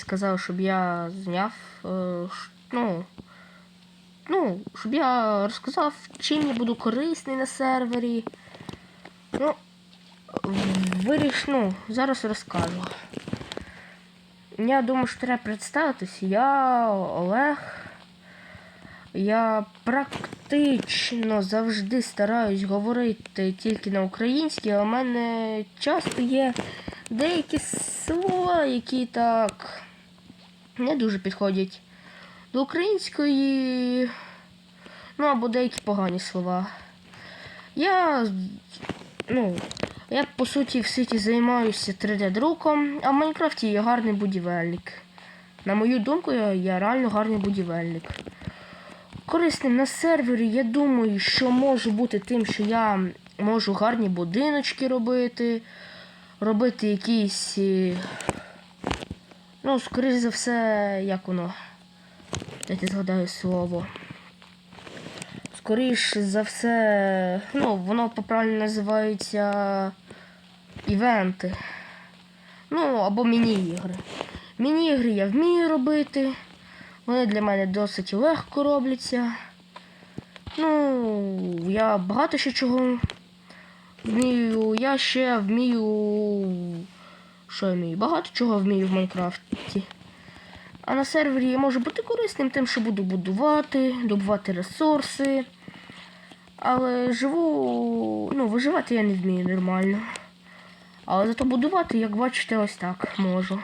сказали, щоб я зняв. е, ну, ну, щоб я розказав, чим я буду корисний на сервері. Ну, виріш, ну, зараз розкажу. Я думаю, що треба представитись. Я Олег. Я практично завжди стараюсь говорити тільки на українській, а в мене часто є деякі слова, які так не дуже підходять до української, ну або деякі погані слова. Я, ну, я по суті в світі займаюся 3D-друком, а в Майнкрафті я гарний будівельник. На мою думку, я, я реально гарний будівельник. Корисним на сервері, я думаю, що може бути тим, що я можу гарні будиночки робити, робити якісь. Ну, скоріш за все, як воно. Дайте згадаю слово. Скоріш за все, ну, воно по-правильно називається івенти. Ну, або міні-ігри. Міні-ігри я вмію робити. Вони для мене досить легко робляться. Ну, я багато ще чого вмію. Я ще вмію. Що я вмію? Багато чого вмію в Майнкрафті. А на сервері я можу бути корисним тим, що буду будувати, добувати ресурси. Але живу. Ну, виживати я не вмію нормально. Але зато будувати, як бачите, ось так можу.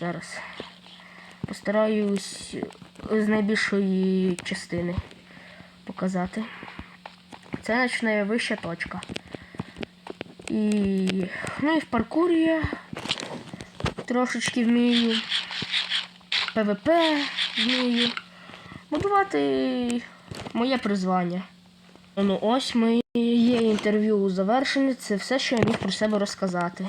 Зараз. Постараюсь з найбільшої частини показати. Це значить найвища точка. І. Ну і в паркурі я трошечки вмію. ПВП вмію. Будувати моє призвання. Ну ось моє інтерв'ю завершене. Це все, що я міг про себе розказати.